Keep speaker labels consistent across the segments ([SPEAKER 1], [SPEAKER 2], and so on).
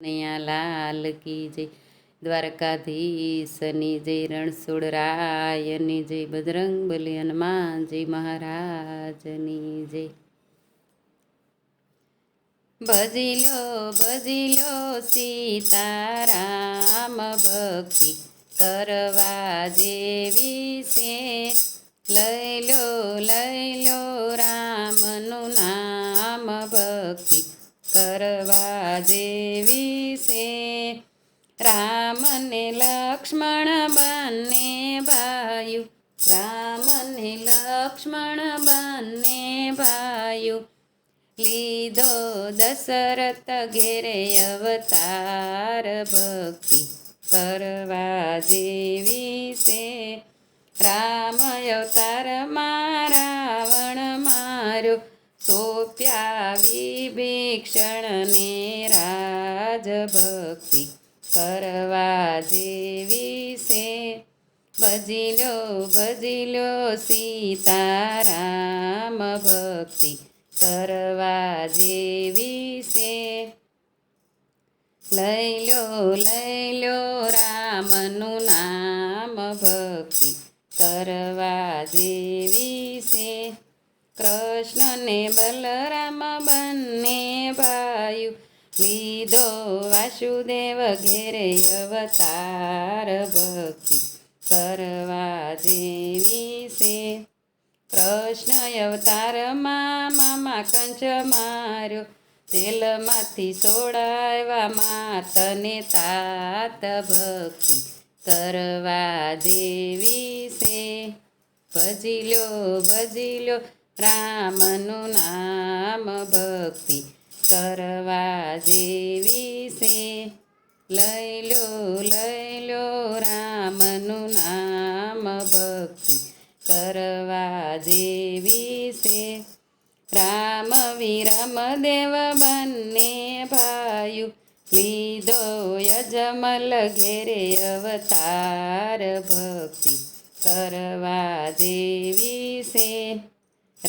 [SPEAKER 1] કનૈયા લાલ કી જય. દ્વારકાધીશની જય રણછોડરાયની જય. બજરંગ બલી હનુમાનજી મહારાજની જય. ભજી લો ભજી લો સીતારામ ભક્તિ કરવા જેવી છે. લઈ લો લઈ લો રામનું નામ. કરવા જેવી છે રામ ને લક્ષ્મણ બંને ભાયુ રામ ને લક્ષ્મણ બંને ભાયુ લીધો દશરથ ઘેરે અવતાર ભક્તિ કરવા જેવી છે રામ અવતારમાં સોપ્યા વિભીક્ષણને રાજભક્તિ કરવા જેવી છે. ભજી લો સીતારામ ભક્તિ કરવા જેવી છે. લઈ લો લઈ લો રામનું નામ ભક્તિ કરવા જેવી છે. કૃષ્ણને બલરામ બંને ભાયુ લીધો વાસુદેવ ઘેરે અવતાર ભક્તિ કરવા જેવી છે. કૃષ્ણ અવતારમાં મામા કંચ માર્યો, તેલમાંથી સોડાવ્યા માતને તાત ભક્તિ કરવા દેવી છે. ભજી લો ભજી લો રામનું નામ ભક્તિ કરવા જેવી છે. લઈ લો લઈ લો રામનું નામ ભક્તિ કરવા જેવી છે. રામ વિરમ દેવ બંને ભાયુ લીધો યજમલ ઘેરે અવતાર ભક્તિ કરવા જેવી છે.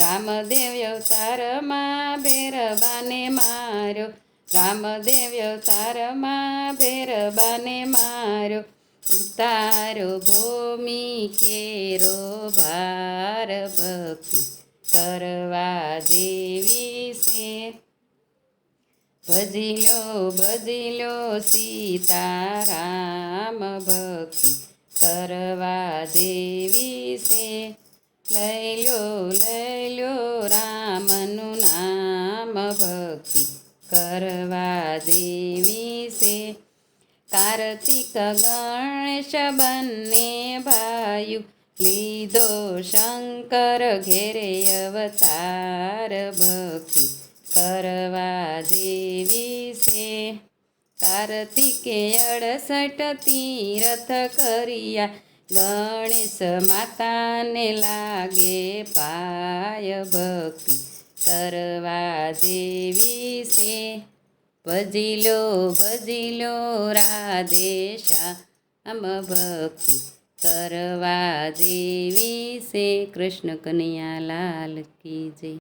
[SPEAKER 1] રામદેવ અવતારમાં ભેરબાને માર્યો. રામદેવ અવતારમાં ભેરબાને માર્યો. ઉતારો ભૂમિ કેરો ભાર ભક્તિ કરવા જેવી છે. ભજી લો ભજી લો સીતારામ ભક્તિ કરવા જેવી છે. લઈ લો લઈ લો રામનું નામ ભક્તિ કરવા દેવી છે. કાર્તિક ગણેશ બંને ભાઈ લીધો શંકર ઘેરે અવતાર ભક્તિ કરવા દેવી છે. કાર્તિકે અડસઠ તીરથ કર્યા ગણેશ માતાને લાગે પાય ભક્તિ કરવા દેવી છે. ભજીલો ભજીલો રાધેશા આમ ભક્તિ કરવા દેવી છે. કૃષ્ણ કનૈયા લાલ કી જય.